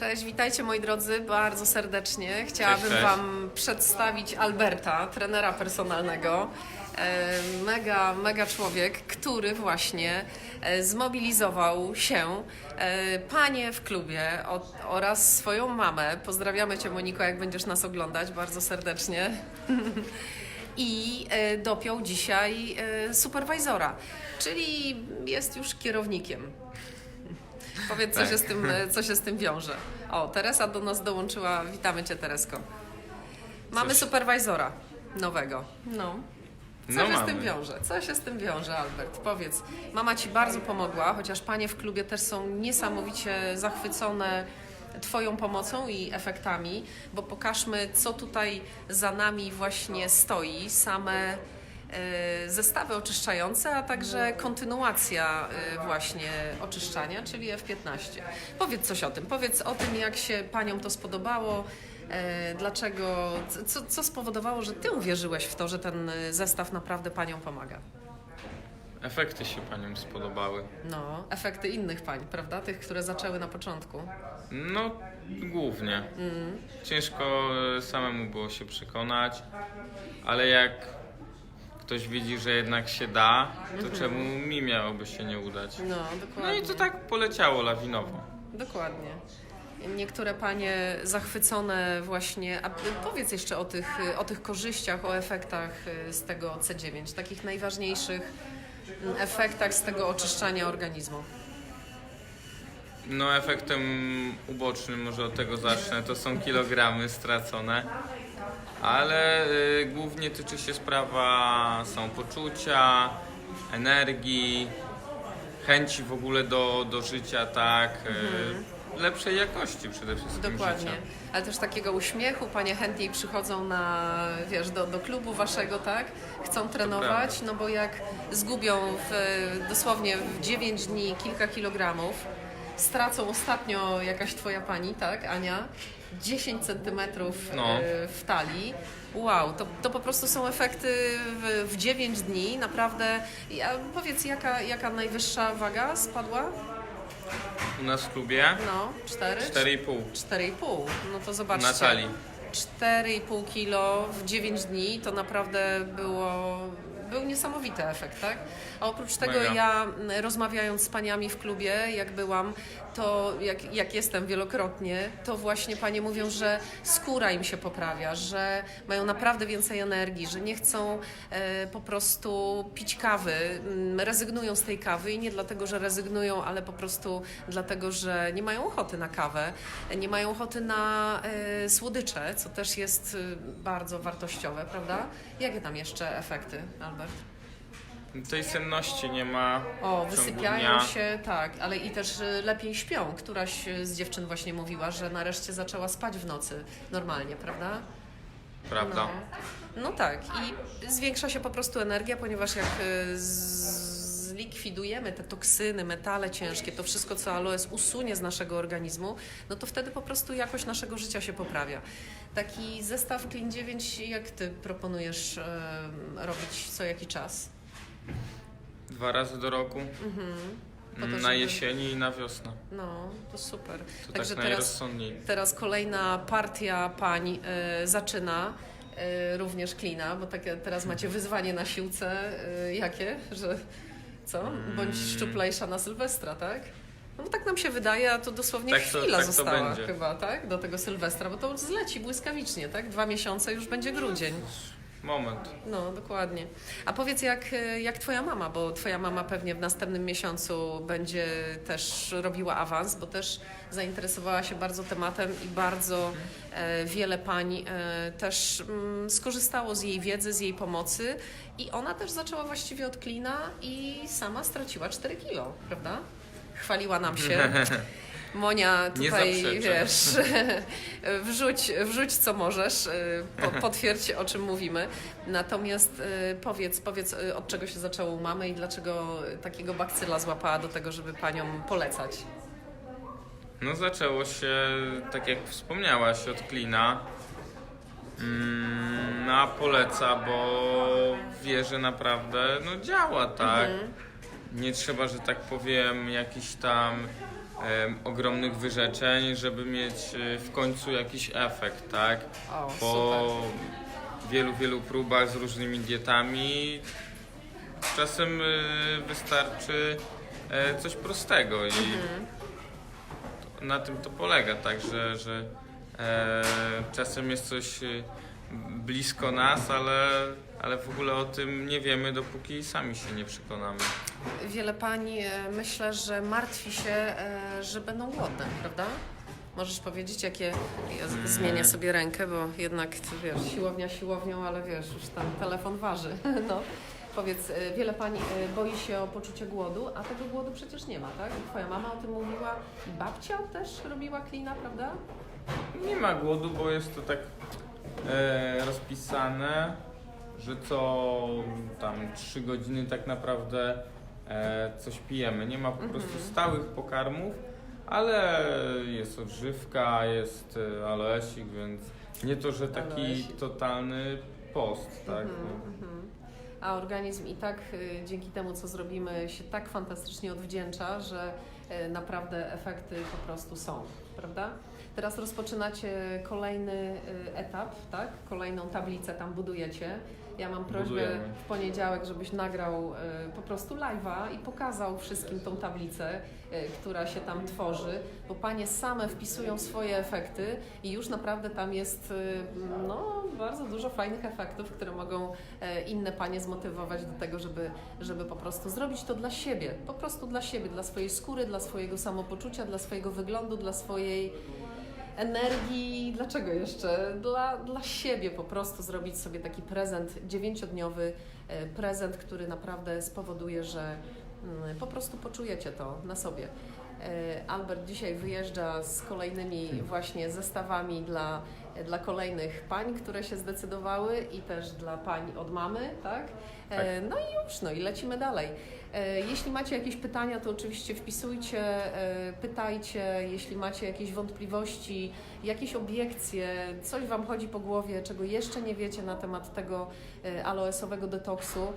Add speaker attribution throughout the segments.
Speaker 1: Cześć, witajcie moi drodzy, bardzo serdecznie. Chciałabym
Speaker 2: Cześć, cześć.
Speaker 1: Wam przedstawić Alberta, trenera personalnego. E, Mega, mega człowiek, który właśnie e, zmobilizował się, e, panie w klubie oraz swoją mamę. Pozdrawiamy Cię Moniko, jak będziesz nas oglądać, bardzo serdecznie. I dopiął dzisiaj superwajzora, czyli jest już kierownikiem. Powiedz, co,
Speaker 2: Tak.
Speaker 1: się z tym, e, co się z tym wiąże. O, Teresa do nas dołączyła. Witamy Cię, Teresko. Mamy
Speaker 2: Coś-
Speaker 1: superwajzora nowego. No. Co
Speaker 2: No
Speaker 1: się z
Speaker 2: mamy.
Speaker 1: tym wiąże? Co się z tym wiąże, Albert? Powiedz. Mama Ci bardzo pomogła, chociaż panie w klubie też są niesamowicie zachwycone Twoją pomocą i efektami, bo pokażmy, co tutaj za nami właśnie stoi. Same zestawy oczyszczające, a także kontynuacja e, właśnie oczyszczania, czyli F15. Powiedz coś o tym. Powiedz o tym, jak się Paniom to spodobało, e, dlaczego, co, co spowodowało, że Ty uwierzyłeś w to, że ten zestaw naprawdę Paniom pomaga.
Speaker 2: Efekty się paniom spodobały.
Speaker 1: No, efekty innych pań, prawda? Tych, które zaczęły na początku.
Speaker 2: No, głównie.
Speaker 1: Mm.
Speaker 2: Ciężko samemu było się przekonać, ale jak ktoś widzi, że jednak się da, to czemu mi miałoby się nie udać?
Speaker 1: No,
Speaker 2: No
Speaker 1: dokładnie.
Speaker 2: i to tak poleciało lawinowo.
Speaker 1: Dokładnie. Niektóre panie zachwycone właśnie. A powiedz jeszcze o tych, o tych korzyściach, o efektach y, z tego C9, takich najważniejszych mm, efektach z tego oczyszczania organizmu.
Speaker 2: No, efektem ubocznym, może od tego zacznę, to są kilogramy stracone, ale y, głównie tyczy się sprawa samopoczucia, energii, chęci w ogóle do, do życia, tak, y, lepszej jakości przede wszystkim
Speaker 1: Dokładnie.
Speaker 2: życia.
Speaker 1: Ale też takiego uśmiechu. Panie chętniej przychodzą na, wiesz, do, do klubu waszego, tak? Chcą trenować, no bo jak zgubią w, dosłownie w 9 dni kilka kilogramów, stracą ostatnio jakaś twoja pani, tak, Ania? 10 centymetrów
Speaker 2: No.
Speaker 1: e, w talii. Wow, to, to po prostu są efekty w, w 9 dni, naprawdę. Ja, powiedz, jaka, jaka najwyższa waga spadła?
Speaker 2: U nas w klubie
Speaker 1: No, 4?
Speaker 2: 4,5
Speaker 1: 4,5. No to zobaczcie.
Speaker 2: na talii.
Speaker 1: 4,5 kilo w 9 dni to naprawdę było, był niesamowity efekt, tak? A oprócz tego
Speaker 2: Mega.
Speaker 1: ja mm, rozmawiając z paniami w klubie, jak byłam, to jak, jak jestem wielokrotnie, to właśnie panie mówią, że skóra im się poprawia, że mają naprawdę więcej energii, że nie chcą e, po prostu pić kawy, mm, rezygnują z tej kawy i nie dlatego, że rezygnują, ale po prostu dlatego, że nie mają ochoty na kawę, nie mają ochoty na e, słodycze, co też jest e, bardzo wartościowe, prawda? Jakie tam jeszcze efekty, Albert?
Speaker 2: Tej senności nie ma
Speaker 1: O, wysypiają się, tak, ale i też y, lepiej śpią. Któraś z dziewczyn właśnie mówiła, że nareszcie zaczęła spać w nocy normalnie, prawda?
Speaker 2: Prawda?
Speaker 1: No, no tak, i zwiększa się po prostu energia, ponieważ jak y, z- zlikwidujemy te toksyny, metale ciężkie, to wszystko, co aloes usunie z naszego organizmu, no to wtedy po prostu jakość naszego życia się poprawia. Taki zestaw Clean 9, jak ty proponujesz robić co jaki czas?
Speaker 2: Dwa razy do roku.
Speaker 1: Mhm. Po to,
Speaker 2: Na
Speaker 1: żeby-
Speaker 2: jesieni i na wiosnę.
Speaker 1: No, to super.
Speaker 2: To
Speaker 1: Także
Speaker 2: tak
Speaker 1: teraz,
Speaker 2: najrozsądniej.
Speaker 1: teraz kolejna partia pań e, zaczyna. e, również klina, bo takie, teraz macie wyzwanie na siłce. e, jakie? Że co? Bądź
Speaker 2: Mm.
Speaker 1: szczuplejsza na Sylwestra, tak? No bo tak nam się wydaje, a to dosłownie
Speaker 2: Tak to-
Speaker 1: chwila
Speaker 2: tak to
Speaker 1: została
Speaker 2: będzie.
Speaker 1: chyba, tak? Do tego Sylwestra, bo to zleci błyskawicznie, tak? Dwa miesiące już będzie grudzień.
Speaker 2: Moment.
Speaker 1: No, dokładnie. A powiedz, jak, jak twoja mama, bo twoja mama pewnie w następnym miesiącu będzie też robiła awans, bo też zainteresowała się bardzo tematem i bardzo e, wiele pań e, też mm, skorzystało z jej wiedzy, z jej pomocy i ona też zaczęła właściwie od klina i sama straciła 4 kilo, prawda? Chwaliła nam się. Monia, tutaj wiesz, wrzuć, wrzuć co możesz, y, po, potwierdź o czym mówimy. Natomiast y, powiedz, powiedz y, od czego się zaczęło u mamy i dlaczego takiego bakcyla złapała do tego, żeby paniom polecać.
Speaker 2: No zaczęło się, tak jak wspomniałaś, od klina. Mm, a poleca, bo wie, że naprawdę no, działa, tak? Nie trzeba, że tak powiem, jakichś tam ogromnych wyrzeczeń, żeby mieć e, w końcu jakiś efekt, tak?
Speaker 1: O,
Speaker 2: Po wielu, wielu próbach z różnymi dietami czasem e, wystarczy e, coś prostego i
Speaker 1: Mhm.
Speaker 2: na tym to polega, tak, że, że czasem jest coś blisko nas, ale, ale w ogóle o tym nie wiemy, dopóki sami się nie przekonamy.
Speaker 1: Wiele pani myślę, że martwi się, że będą głodne, prawda? Możesz powiedzieć, jakie. Ja zmienię sobie rękę, bo jednak wiesz, siłownia siłownią, ale wiesz, już tam telefon waży. No. Powiedz, e, wiele pani e, boi się o poczucie głodu, a tego głodu przecież nie ma, tak? I Twoja mama o tym mówiła i babcia też robiła klina, prawda?
Speaker 2: Nie ma głodu, bo jest to tak e, rozpisane, że co tam 3 godziny tak naprawdę e, coś pijemy. Nie ma po
Speaker 1: Mhm.
Speaker 2: prostu stałych pokarmów, ale jest odżywka, jest e, aloesik, więc nie to, że taki
Speaker 1: Aloesik.
Speaker 2: totalny post, tak?
Speaker 1: Mhm, mhm. A organizm i tak y, dzięki temu, co zrobimy, się tak fantastycznie odwdzięcza, że y, naprawdę efekty po prostu są, prawda? Teraz rozpoczynacie kolejny y, etap, tak? Kolejną tablicę tam budujecie. Ja mam prośbę
Speaker 2: Budujemy.
Speaker 1: w poniedziałek, żebyś nagrał y, po prostu live'a i pokazał wszystkim tą tablicę, y, która się tam tworzy, bo panie same wpisują swoje efekty i już naprawdę tam jest no, bardzo dużo fajnych efektów, które mogą inne panie zmotywować do tego, żeby, żeby po prostu zrobić to dla siebie, po prostu dla siebie, dla swojej skóry, dla swojego samopoczucia, dla swojego wyglądu, dla swojej energii. Dlaczego jeszcze? Dla, dla siebie po prostu zrobić sobie taki prezent, dziewięciodniowy e, prezent, który naprawdę spowoduje, że mm, po prostu poczujecie to na sobie. E, Albert dzisiaj wyjeżdża z kolejnymi właśnie zestawami dla, dla kolejnych pań, które się zdecydowały i też dla pań od mamy, tak? E, No i już, no i lecimy dalej. E, Jeśli macie jakieś pytania, to oczywiście wpisujcie, e, pytajcie. Jeśli macie jakieś wątpliwości, jakieś obiekcje, coś Wam chodzi po głowie, czego jeszcze nie wiecie na temat tego aloesowego detoksu,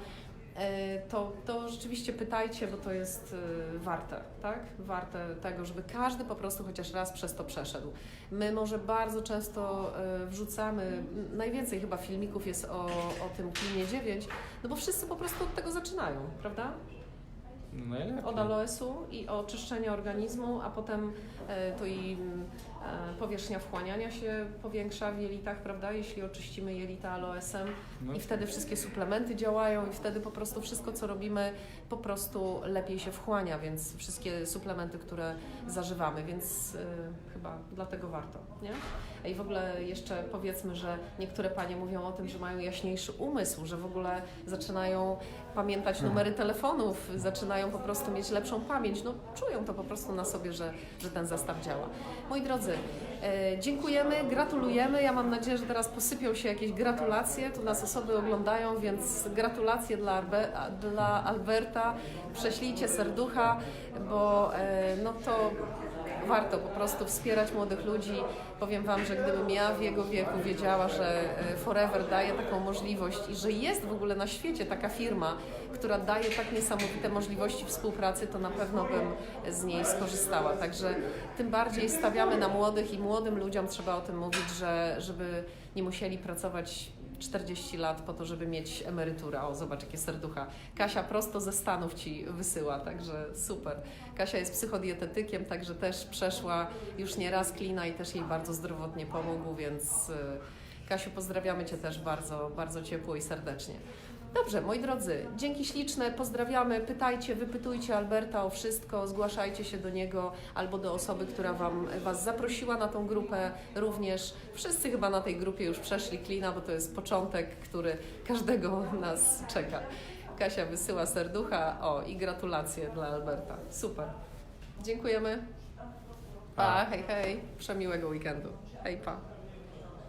Speaker 1: to, to rzeczywiście pytajcie, bo to jest e, warte, tak? Warte tego, żeby każdy po prostu chociaż raz przez to przeszedł. My może bardzo często e, wrzucamy, najwięcej chyba filmików jest o, o tym klinie 9, no bo wszyscy po prostu od tego zaczynają, prawda?
Speaker 2: No najlepiej.
Speaker 1: Od aloesu i o czyszczeniu organizmu, a potem e, to i e, powierzchnia wchłaniania się powiększa w jelitach, prawda? Jeśli oczyścimy jelita aloesem
Speaker 2: No,
Speaker 1: i wtedy wszystkie suplementy działają i wtedy po prostu wszystko, co robimy, po prostu lepiej się wchłania, więc wszystkie suplementy, które zażywamy, więc y, chyba dlatego warto, nie? I w ogóle jeszcze powiedzmy, że niektóre panie mówią o tym, że mają jaśniejszy umysł, że w ogóle zaczynają pamiętać numery telefonów, zaczynają po prostu mieć lepszą pamięć, no czują to po prostu na sobie, że, że ten zestaw działa. Moi drodzy, e, dziękujemy, gratulujemy. Ja mam nadzieję, że teraz posypią się jakieś gratulacje. Tu nas osoby oglądają, więc gratulacje dla, Arbe, dla Alberta. Prześlijcie serducha, bo e, no to warto po prostu wspierać młodych ludzi. Powiem Wam, że gdybym ja w jego wieku wiedziała, że e, Forever daje taką możliwość i że jest w ogóle na świecie taka firma, która daje tak niesamowite możliwości współpracy, to na pewno bym z niej skorzystała. Także tym bardziej stawiamy na młodych i młodym ludziom trzeba o tym mówić, że żeby nie musieli pracować 40 lat po to, żeby mieć emeryturę. O, zobacz, jakie serducha. Kasia prosto ze Stanów Ci wysyła, także super. Kasia jest psychodietetykiem, także też przeszła już nie raz klina i też jej bardzo zdrowotnie pomógł, więc y, Kasiu, pozdrawiamy Cię też bardzo, bardzo ciepło i serdecznie. Dobrze, moi drodzy, dzięki śliczne, pozdrawiamy, pytajcie, wypytujcie Alberta o wszystko, zgłaszajcie się do niego albo do osoby, która wam, Was zaprosiła na tą grupę również. Wszyscy chyba na tej grupie już przeszli klina, bo to jest początek, który każdego nas czeka. Kasia wysyła serducha, o i gratulacje dla Alberta. Super. Dziękujemy. Pa, hej, hej. Przemiłego weekendu. Hej, pa.